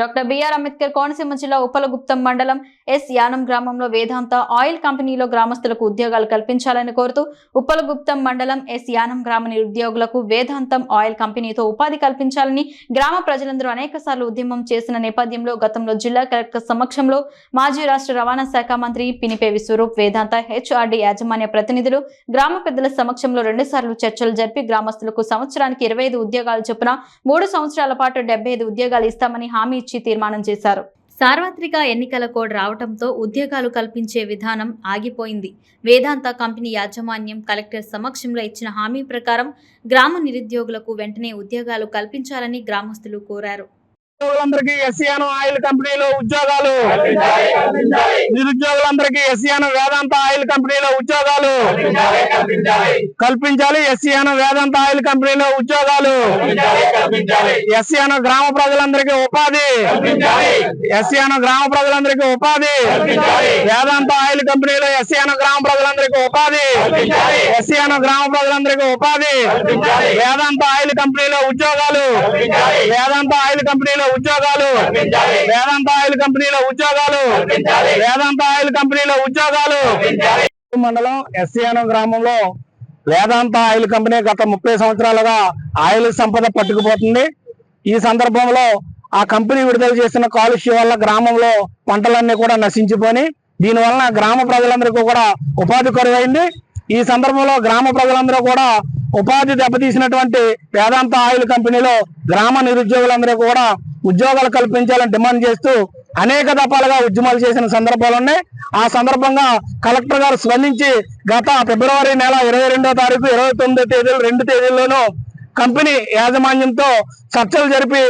Doctor BR Ambedkar Konaseema జిల్లా ఉప్పలగుప్తం మండలం yes Yanam గ్రామంలో వేదాంత ఆయిల్ కంపెనీలో గ్రామస్తులకు ఉద్యోగాలు కల్పించాలని కోరుతూ ఉప్పలగుప్తం మండలం ఎస్ యానం గ్రామ నిరుద్యోగులకు వేదాంతం ఆయిల్ కంపెనీతో ఉపాధి కల్పించాలని గ్రామ ప్రజలందరూ అనేక ఉద్యమం చేసిన నేపథ్యంలో గతంలో జిల్లా కలెక్టర్ సమక్షంలో మాజీ రాష్ట్ర రవాణా శాఖ మంత్రి పినిపే విశ్వరూప్ వేదాంత హెచ్ఆర్డి యాజమాన్య ప్రతినిధులు గ్రామ పెద్దల సమక్షంలో రెండుసార్లు చర్చలు జరిపి గ్రామస్తులకు సంవత్సరానికి ఇరవై ఐదు ఉద్యోగాలు చొప్పున మూడు సంవత్సరాల పాటు డెబ్బై ఐదు ఉద్యోగాలు ఇస్తామని హామీ ఇచ్చి తీర్మానం చేశారు. సార్వత్రిక ఎన్నికల కోడ్ రావడంతో ఉద్యోగాలు కల్పించే విధానం ఆగిపోయింది. వేదాంత కంపెనీ యాజమాన్యం కలెక్టర్ సమక్షంలో ఇచ్చిన హామీ ప్రకారం గ్రామ నిరుద్యోగులకు వెంటనే ఉద్యోగాలు కల్పించాలని గ్రామస్తులు కోరారు. ఉద్యోగులందరికీ ఎస్సీఎన్ ఆయిల్ కంపెనీలో ఉద్యోగాలు. నిరుద్యోగులందరికీ ఎస్సీఎన్ వేదాంత ఆయిల్ కంపెనీలో ఉద్యోగాలు. కల్పించాలి ఎస్సీఎన్ వేదాంత ఆయిల్ కంపెనీలో ఉద్యోగాలు. ఎస్సీఎన్ గ్రామ ప్రజలందరికీ ఉపాధి. ఎస్సీఎన్ గ్రామ ప్రజలందరికీ ఉపాధి. వేదాంత ఆయిల్ కంపెనీలో ఎస్సీఎన్ గ్రామ ప్రజలందరికీ ఉపాధి. ఎస్సీఎన్ గ్రామ ప్రజలందరికీ ఉపాధి. వేదాంత ఆయిల్ కంపెనీలో ఉద్యోగాలు. వేదాంత ఆయిల్ కంపెనీలో ఉద్యోగాలు. వేదాంత ఆయిల్ కంపెనీలో ఉద్యోగాలు. వేదాంత ఆయిల్ కంపెనీలో ఉద్యోగాలు. మండలం ఎస్సీఎన్ గ్రామంలో వేదాంత ఆయిల్ కంపెనీ గత ముప్పై సంవత్సరాలుగా ఆయిల్ సంపద పట్టుకుపోతుంది. ఈ సందర్భంలో ఆ కంపెనీ విడుదల చేసిన కాలుష్యం వల్ల గ్రామంలో పంటలన్నీ కూడా నశించిపోయి దీని వలన గ్రామ ప్రజలందరికీ కూడా ఉపాధి కరువైంది. ఈ సందర్భంలో గ్రామ ప్రజలందరూ కూడా ఉపాధి దెబ్బతీసినటువంటి వేదాంత ఆయిల్ కంపెనీలో గ్రామ నిరుద్యోగులందరూ కూడా ఉద్యోగాలు కల్పించాలని డిమాండ్ చేస్తూ అనేక దఫాలుగా ఉద్యమాలు చేసిన సందర్భాలు ఉన్నాయి. ఆ సందర్భంగా కలెక్టర్ గారు స్పందించి గత ఫిబ్రవరి నెల ఇరవై రెండో తారీఖు ఇరవై తొమ్మిదో తేదీలు రెండు తేదీల్లోనూ కంపెనీ యాజమాన్యంతో చర్చలు జరిపి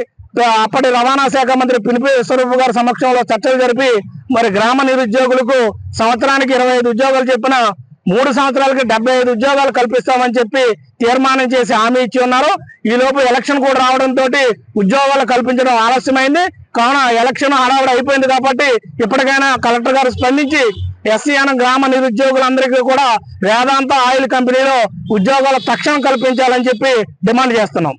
అప్పటి రవాణా శాఖ మంత్రి పిలిపి విశ్వరూప్ గారి సమక్షంలో చర్చలు జరిపి మరి గ్రామ నిరుద్యోగులకు సంవత్సరానికి ఇరవై ఐదు ఉద్యోగాలు చెప్పిన మూడు సంవత్సరాలకి డెబ్బై ఐదు ఉద్యోగాలు కల్పిస్తామని చెప్పి తీర్మానం చేసి హామీ ఇచ్చి ఉన్నారు. ఈ లోపు ఎలక్షన్ కూడా రావడంతో ఉద్యోగాలు కల్పించడం ఆలస్యమైంది. కావున ఎలక్షన్ హడావుడి అయిపోయింది కాబట్టి ఇప్పటికైనా కలెక్టర్ గారు స్పందించి ఎస్సీఎన్ గ్రామ నిరుద్యోగులందరికీ కూడా వేదాంత ఆయిల్ కంపెనీలో ఉద్యోగాలు తక్షణం కల్పించాలని చెప్పి డిమాండ్ చేస్తున్నాం.